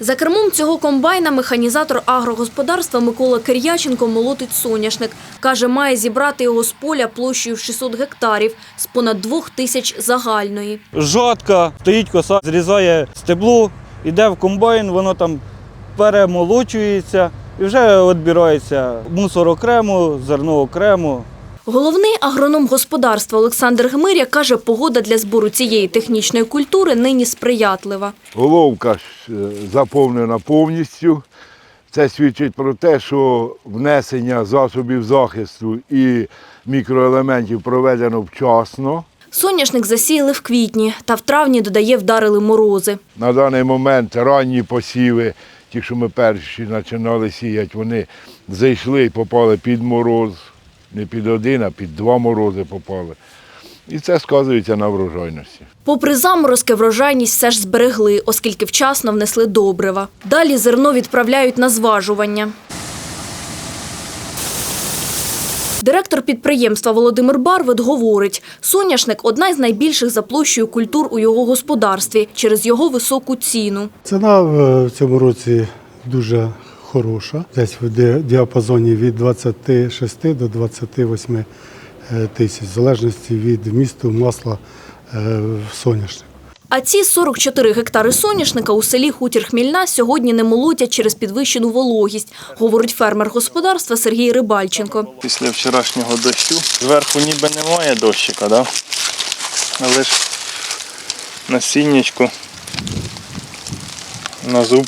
За кермом цього комбайна механізатор агрогосподарства Микола Кир'яченко молотить соняшник. Каже, має зібрати його з поля площею в 600 гектарів з понад двох тисяч загальної. Жатка, стоїть коса, зрізає стебло, йде в комбайн, воно там перемолочується і вже відбирається мусор окремо, зерно окремо. Головний агроном господарства Олександр Гмиря каже, погода для збору цієї технічної культури нині сприятлива. Головка е, заповнена повністю. Це свідчить про те, що внесення засобів захисту і мікроелементів проведено вчасно. Соняшник засіяли в квітні, та в травні, додає, вдарили морози. На даний момент ранні посіви, ті, що ми перші починали сіяти, вони зайшли і попали під мороз. Не під один, а під два морози попали. І це сказується на врожайності. Попри заморозки, врожайність все ж зберегли, оскільки вчасно внесли добрива. Далі зерно відправляють на зважування. Директор підприємства Володимир Барвит говорить, соняшник – одна із найбільших за площею культур у його господарстві через його високу ціну. Ціна в цьому році дуже хороша, десь в діапазоні від 26 до 28 е, тисяч, в залежності від вмісту масла е, в соняшнику. А ці 44 гектари соняшника у селі Хутір Хмільна сьогодні не молотять через підвищену вологість, говорить фермер господарства Сергій Рибальченко. після вчорашнього дощу. Зверху ніби немає дощика, да? але ж насіннячку на зуб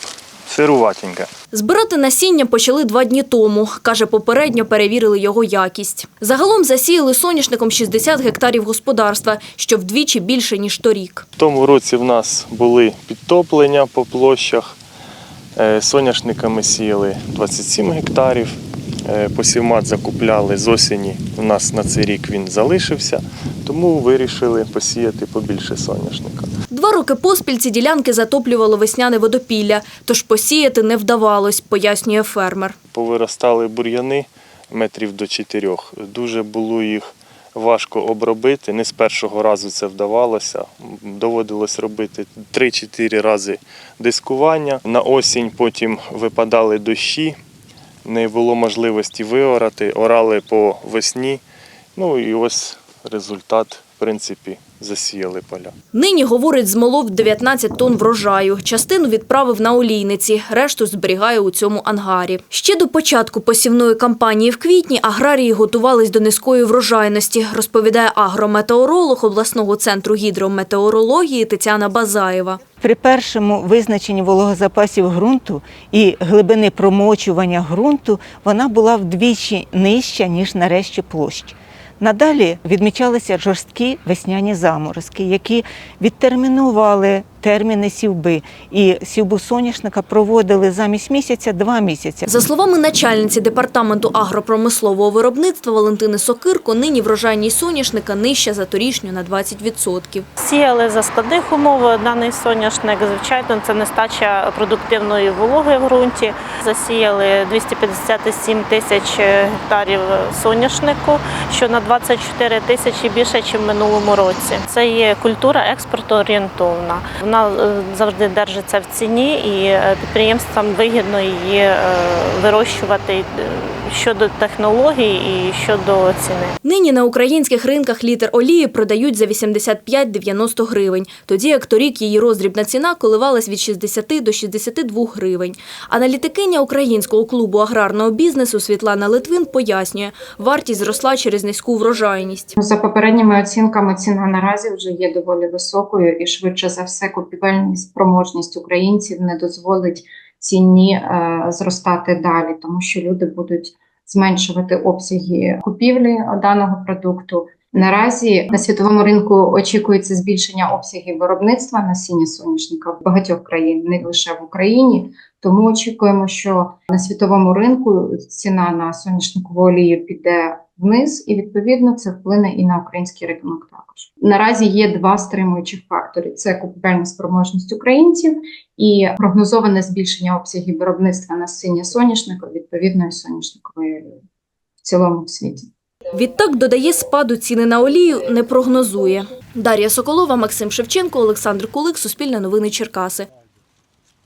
сируватеньке. Збирати насіння почали два дні тому. Каже, попередньо перевірили його якість. Загалом засіяли соняшником 60 гектарів господарства, що вдвічі більше, ніж торік. В тому році в нас були підтоплення по площах. Е, Соняшниками сіяли 27 гектарів. Е, Посівмат закупляли з осені. У нас на цей рік він залишився, тому вирішили посіяти побільше соняшника. Два роки поспіль ці ділянки затоплювало весняне водопілля, тож посіяти не вдавалось, пояснює фермер. повиростали бур'яни метрів до чотирьох. Дуже було їх важко обробити. Не з першого разу це вдавалося. Доводилось робити 3-4 рази дискування. На осінь потім випадали дощі, не було можливості виорати, орали по весні. Ну і ось результат, в принципі, засіяли поля. Нині, говорить, змолов 19 тонн врожаю. Частину відправив на олійниці, решту зберігає у цьому ангарі. Ще до початку посівної кампанії в квітні аграрії готувались до низької врожайності, розповідає агрометеоролог обласного центру гідрометеорології Тетяна Базаєва. При першому визначенні вологозапасів ґрунту і глибини промочування ґрунту вона була вдвічі нижча, ніж нарешті площ. Надалі відмічалися жорсткі весняні заморозки, які відтермінували терміни сівби. І сівбу соняшника проводили замість місяця два місяці. За словами начальниці департаменту агропромислового виробництва Валентини Сокирко, нині врожайність соняшника нижча за торішню на 20%. Сіяли за складних умов даний соняшник. Звичайно, це нестача продуктивної вологи в ґрунті. Засіяли 257 тисяч гектарів соняшнику, що на 24 тисячі більше, ніж в минулому році. Це є культура експортоорієнтовна. Вона е, завжди держиться в ціні, і е, підприємствам вигідно її е, вирощувати щодо технологій і щодо ціни. Нині на українських ринках літр олії продають за 85-90 гривень, тоді як торік її роздрібна ціна коливалась від 60 до 62 гривень. Аналітикиня українського клубу аграрного бізнесу Світлана Литвин пояснює, вартість зросла через низьку врожайність. За попередніми оцінками, ціна наразі вже є доволі високою, і швидше за все, купівельна спроможність українців не дозволить ціні е, зростати далі, тому що люди будуть зменшувати обсяги купівлі даного продукту. Наразі на світовому ринку очікується збільшення обсягів виробництва насіння соняшника в багатьох країн, не лише в Україні. Тому очікуємо, що на світовому ринку ціна на соняшникову олію піде вниз, і відповідно це вплине і на український ринок також. Наразі є два стримуючих фактори: це купівельна спроможність українців і прогнозоване збільшення обсягів виробництва насіння соняшника відповідної соняшникової в цілому в світі. Відтак, додає, спаду ціни на олію не прогнозує. Дар'я Соколова, Максим Шевченко, Олександр Кулик, Суспільне новини Черкаси.